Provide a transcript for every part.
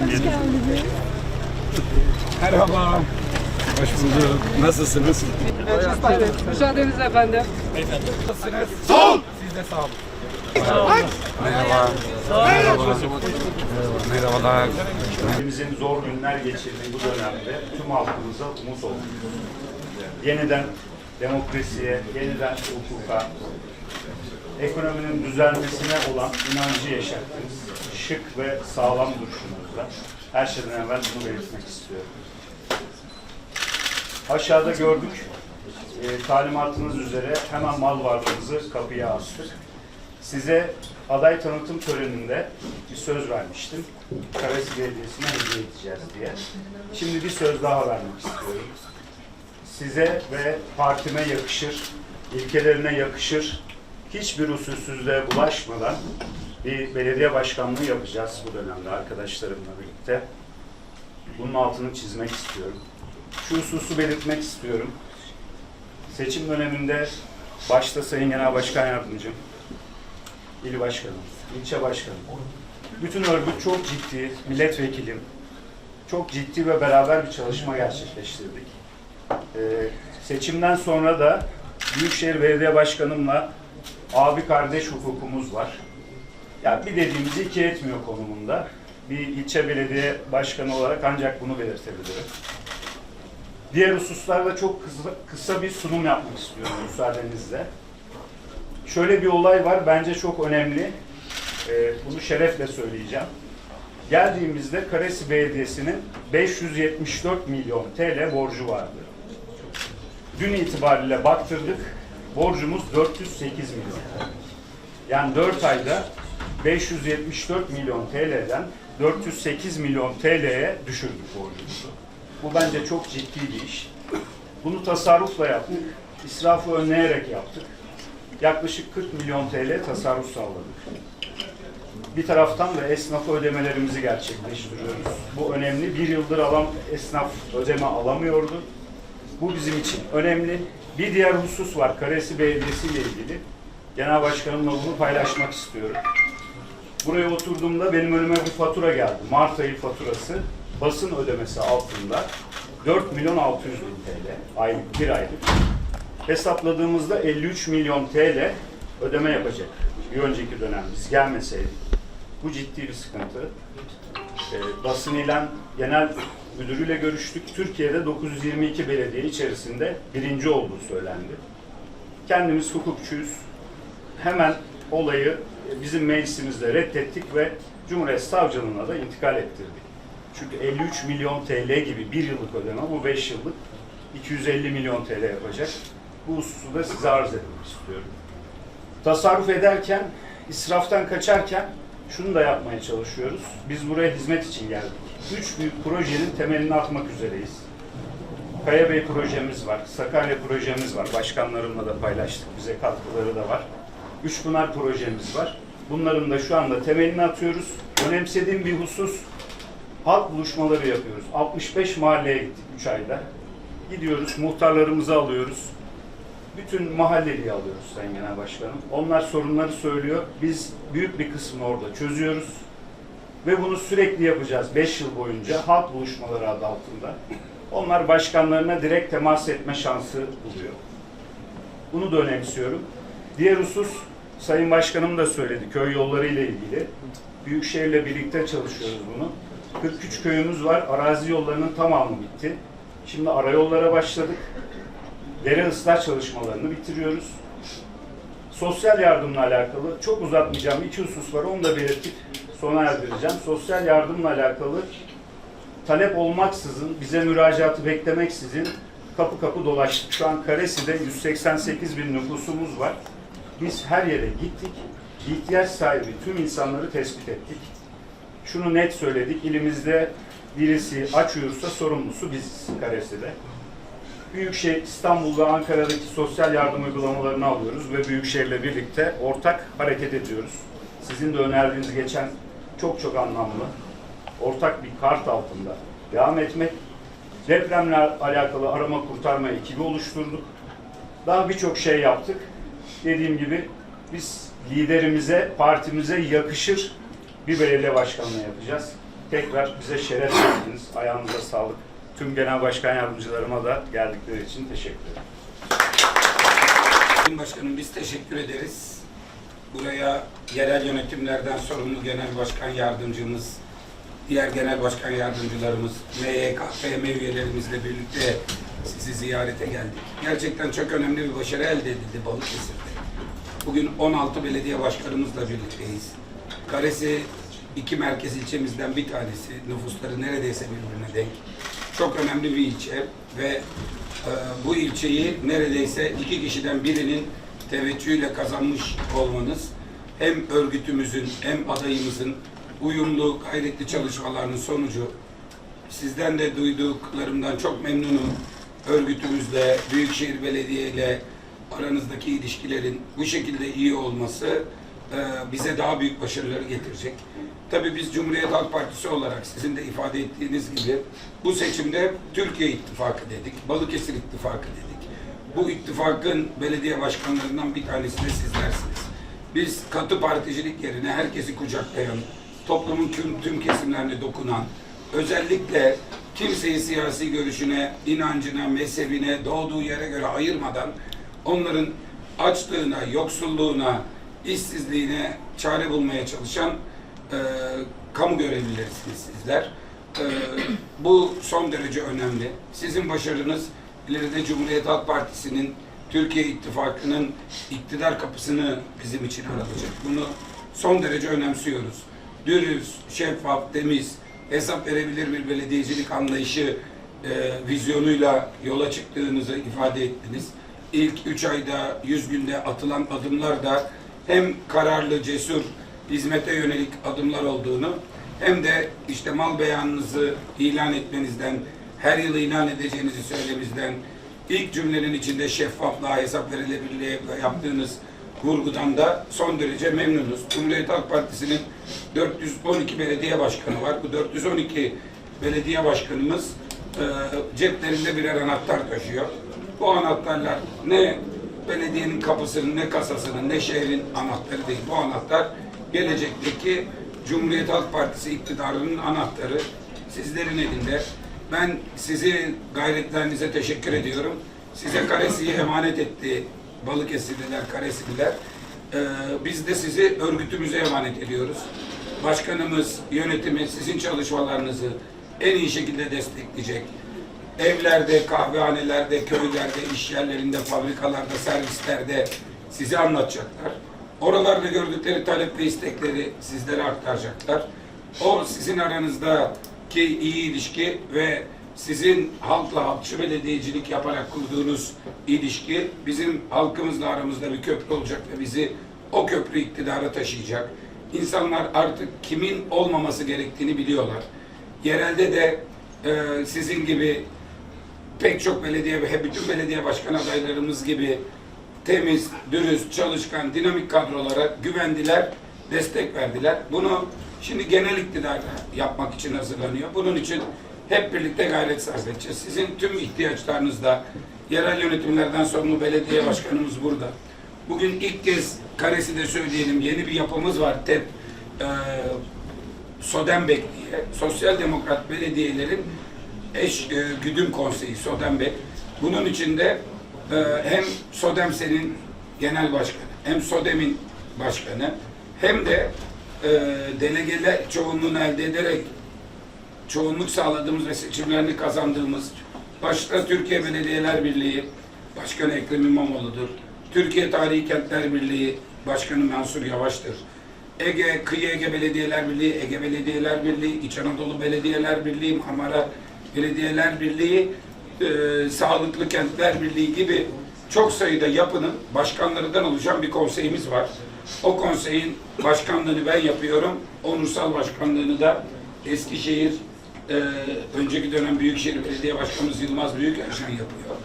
Hoş geldiniz. Merhaba. Hoş bulduk. Nasılsınız? Müsaadenizle efendim. Nasılsınız? Sol. Siz de sağ olun. Merhaba. Merhaba. Merhabalar. Ülkemizin zor günler geçirdiği bu dönemde tüm halkımıza umut oldu. Yeniden demokrasiye, yeniden hukuka, ekonominin düzelmesine olan inancı yaşattınız. Şık ve sağlam duruşunuzla. Her şeyden evvel bunu belirtmek istiyorum. Aşağıda gördük. E, talimatınız üzere hemen mal varlığınızı kapıya astık. Size aday tanıtım töreninde bir söz vermiştim. Karasi Belediyesi'ne hediye edeceğiz diye. Şimdi bir söz daha vermek istiyorum. Size ve partime yakışır, ilkelerine yakışır, hiçbir usulsüzlüğe bulaşmadan bir belediye başkanlığı yapacağız bu dönemde arkadaşlarımla birlikte. Bunun altını çizmek istiyorum. Şu hususu belirtmek istiyorum. Seçim döneminde başta Sayın Genel Başkan Yardımcım, il başkanım, ilçe başkanım, bütün örgüt çok ciddi, milletvekilim, çok ciddi ve beraber bir çalışma gerçekleştirdik. Ee, seçimden sonra da Büyükşehir Belediye Başkanımla abi kardeş hukukumuz var. Yani bir dediğimizi iki etmiyor konumunda. Bir ilçe belediye başkanı olarak ancak bunu belirtebilirim. Diğer hususlarda çok kısa, kısa bir sunum yapmak istiyorum müsaadenizle. Şöyle bir olay var, bence çok önemli. Ee, bunu şerefle söyleyeceğim. Geldiğimizde Karesi Belediyesi'nin 574 milyon TL borcu vardı. Dün itibariyle baktırdık, borcumuz 408 milyon. Yani 4 ayda 574 milyon TL'den 408 milyon TL'ye düşürdük borcumuzu. Bu bence çok ciddi bir iş. Bunu tasarrufla yaptık, israfı önleyerek yaptık. Yaklaşık 40 milyon TL tasarruf sağladık. Bir taraftan da esnafa ödemelerimizi gerçekleştiriyoruz. Bu önemli. Bir yıldır alan esnaf ödeme alamıyordu. Bu bizim için önemli. Bir diğer husus var. Karesi Belediyesi ile ilgili. Genel Başkanımla bunu paylaşmak istiyorum. Buraya oturduğumda benim önüme bir fatura geldi. Mart ayı faturası basın ödemesi altında 4 milyon 600 bin TL aylık bir aylık. Hesapladığımızda 53 milyon TL ödeme yapacak. Bir önceki dönem biz gelmeseydik. Bu ciddi bir sıkıntı. Ee, basın ilan genel müdürüyle görüştük. Türkiye'de 922 belediye içerisinde birinci olduğu söylendi. Kendimiz hukukçuyuz. Hemen olayı bizim meclisimizde reddettik ve Cumhuriyet Savcılığına da intikal ettirdik. Çünkü 53 milyon TL gibi bir yıllık ödeme, bu 5 yıllık 250 milyon TL yapacak. Bu hususu da size arz etmek istiyorum. Tasarruf ederken, israftan kaçarken şunu da yapmaya çalışıyoruz. Biz buraya hizmet için geldik. Üç büyük projenin temelini atmak üzereyiz. Kaya Bey projemiz var, Sakarya projemiz var. Başkanlarımla da paylaştık, bize katkıları da var. Üçpınar projemiz var. Bunların da şu anda temelini atıyoruz. Önemsediğim bir husus, halk buluşmaları yapıyoruz. 65 mahalleye gittik 3 ayda. Gidiyoruz, muhtarlarımızı alıyoruz. Bütün mahalleliyi alıyoruz Sayın Genel Başkanım. Onlar sorunları söylüyor. Biz büyük bir kısmını orada çözüyoruz. Ve bunu sürekli yapacağız 5 yıl boyunca halk buluşmaları adı altında. Onlar başkanlarına direkt temas etme şansı buluyor. Bunu da önemsiyorum. Diğer husus, Sayın Başkanım da söyledi, köy yolları ile ilgili. Büyükşehir'le birlikte çalışıyoruz bunu. 43 köyümüz var, arazi yollarının tamamı bitti. Şimdi arayollara başladık. Dere ıslah çalışmalarını bitiriyoruz. Sosyal yardımla alakalı, çok uzatmayacağım iki husus var, onu da belirtip sona erdireceğim. Sosyal yardımla alakalı talep olmaksızın, bize müracaatı beklemeksizin kapı kapı dolaştık. Şu an Karesi'de 188 bin nüfusumuz var. Biz her yere gittik. İhtiyaç sahibi tüm insanları tespit ettik. Şunu net söyledik. İlimizde birisi aç uyursa sorumlusu biziz Karesi'de. Büyükşehir İstanbul ve Ankara'daki sosyal yardım uygulamalarını alıyoruz ve Büyükşehir'le birlikte ortak hareket ediyoruz. Sizin de önerdiğiniz geçen çok çok anlamlı. Ortak bir kart altında devam etmek. Depremle alakalı arama kurtarma ekibi oluşturduk. Daha birçok şey yaptık. Dediğim gibi biz liderimize, partimize yakışır bir belediye başkanlığı yapacağız. Tekrar bize şeref verdiniz. Ayağınıza sağlık. Tüm genel başkan yardımcılarıma da geldikleri için teşekkür ederim. Sayın Başkanım biz teşekkür ederiz. Buraya yerel yönetimlerden sorumlu genel başkan yardımcımız, diğer genel başkan yardımcılarımız, MYK, FM üyelerimizle birlikte sizi ziyarete geldik. Gerçekten çok önemli bir başarı elde edildi Balıkesir'de. Bugün 16 belediye başkanımızla birlikteyiz. Karesi iki merkez ilçemizden bir tanesi. Nüfusları neredeyse birbirine denk. Çok önemli bir ilçe ve e, bu ilçeyi neredeyse iki kişiden birinin teveccühüyle kazanmış olmanız hem örgütümüzün hem adayımızın uyumlu, gayretli çalışmalarının sonucu sizden de duyduklarımdan çok memnunum. Örgütümüzle, Büyükşehir Belediye ile aranızdaki ilişkilerin bu şekilde iyi olması e, bize daha büyük başarıları getirecek. Tabii biz Cumhuriyet Halk Partisi olarak sizin de ifade ettiğiniz gibi bu seçimde Türkiye İttifakı dedik, Balıkesir İttifakı dedik. Bu ittifakın belediye başkanlarından bir tanesi de sizlersiniz. Biz katı particilik yerine herkesi kucaklayan, toplumun tüm, tüm kesimlerine dokunan, özellikle kimseyi siyasi görüşüne, inancına, mezhebine, doğduğu yere göre ayırmadan onların açlığına, yoksulluğuna, işsizliğine çare bulmaya çalışan e, kamu görevlilerisiniz sizler. E, bu son derece önemli. Sizin başarınız ileride Cumhuriyet Halk Partisi'nin, Türkiye İttifakı'nın iktidar kapısını bizim için aralayacak. Bunu son derece önemsiyoruz. Dürüst, şeffaf, temiz, hesap verebilir bir belediyecilik anlayışı e, vizyonuyla yola çıktığınızı ifade ettiniz. İlk üç ayda, yüz günde atılan adımlar da hem kararlı, cesur, hizmete yönelik adımlar olduğunu hem de işte mal beyanınızı ilan etmenizden, her yıl ilan edeceğinizi söylemizden, ilk cümlenin içinde şeffaflığa, hesap verilebilirliğe yaptığınız vurgudan da son derece memnunuz. Cumhuriyet Halk Partisi'nin 412 belediye başkanı var. Bu 412 belediye başkanımız e, ceplerinde birer anahtar taşıyor. Bu anahtarlar ne belediyenin kapısının, ne kasasının, ne şehrin anahtarı değil. Bu anahtar gelecekteki Cumhuriyet Halk Partisi iktidarının anahtarı sizlerin elinde. Ben sizin gayretlerinize teşekkür ediyorum. Size Karesi'yi emanet etti Balıkesirliler, Karesililer. Ee, biz de sizi örgütümüze emanet ediyoruz. Başkanımız, yönetimi sizin çalışmalarınızı en iyi şekilde destekleyecek. Evlerde, kahvehanelerde, köylerde, iş yerlerinde, fabrikalarda, servislerde sizi anlatacaklar. Oralarda gördükleri talep ve istekleri sizlere aktaracaklar. O sizin aranızdaki iyi ilişki ve sizin halkla halkçı belediyecilik yaparak kurduğunuz ilişki bizim halkımızla aramızda bir köprü olacak ve bizi o köprü iktidara taşıyacak. İnsanlar artık kimin olmaması gerektiğini biliyorlar. Yerelde de e, sizin gibi pek çok belediye ve bütün belediye başkan adaylarımız gibi temiz, dürüst, çalışkan, dinamik kadrolara güvendiler, destek verdiler. Bunu şimdi genel iktidar yapmak için hazırlanıyor. Bunun için hep birlikte gayret sarf edeceğiz. Sizin tüm ihtiyaçlarınızda yerel yönetimlerden sorumlu belediye başkanımız burada. Bugün ilk kez karesi de söyleyelim yeni bir yapımız var. TEP e, Sodembek diye. Sosyal Demokrat belediyelerin eş e, güdüm konseyi Sodembek. Bunun içinde e, hem Sodemse'nin genel başkanı, hem Sodem'in başkanı, hem de e, delegeler çoğunluğunu elde ederek çoğunluk sağladığımız ve seçimlerini kazandığımız başta Türkiye Belediyeler Birliği Başkanı Ekrem İmamoğlu'dur. Türkiye Tarihi Kentler Birliği Başkanı Mansur Yavaş'tır. Ege, Kıyı Ege Belediyeler Birliği, Ege Belediyeler Birliği, İç Anadolu Belediyeler Birliği, Marmara Belediyeler Birliği, e, Sağlıklı Kentler Birliği gibi çok sayıda yapının başkanlarından oluşan bir konseyimiz var. O konseyin başkanlığını ben yapıyorum. Onursal başkanlığını da Eskişehir e, önceki dönem Büyükşehir Belediye Başkanımız Yılmaz Büyükerşen yapıyor.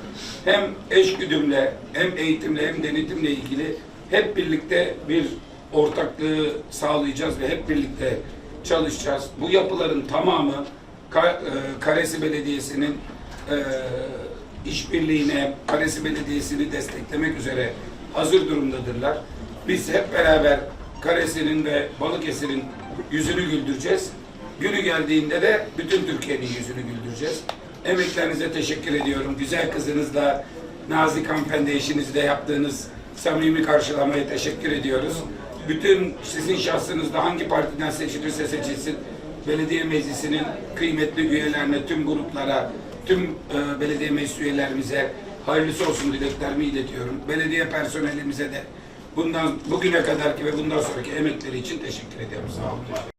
Hem eşgüdümle, hem eğitimle, hem denetimle ilgili hep birlikte bir ortaklığı sağlayacağız ve hep birlikte çalışacağız. Bu yapıların tamamı Karesi Belediyesi'nin e, işbirliğine, Karesi Belediyesi'ni desteklemek üzere hazır durumdadırlar. Biz hep beraber Karesi'nin ve Balıkesir'in yüzünü güldüreceğiz. Günü geldiğinde de bütün Türkiye'nin yüzünü güldüreceğiz. Emeklerinize teşekkür ediyorum. Güzel kızınızla, nazik hanımefendi eşinizle yaptığınız samimi karşılamaya teşekkür ediyoruz. Bütün sizin şahsınızda hangi partiden seçilirse seçilsin, belediye meclisinin kıymetli üyelerine, tüm gruplara, tüm e, belediye meclis üyelerimize hayırlısı olsun dileklerimi iletiyorum. Belediye personelimize de bundan bugüne kadarki ve bundan sonraki emekleri için teşekkür ediyorum. Sağ olun.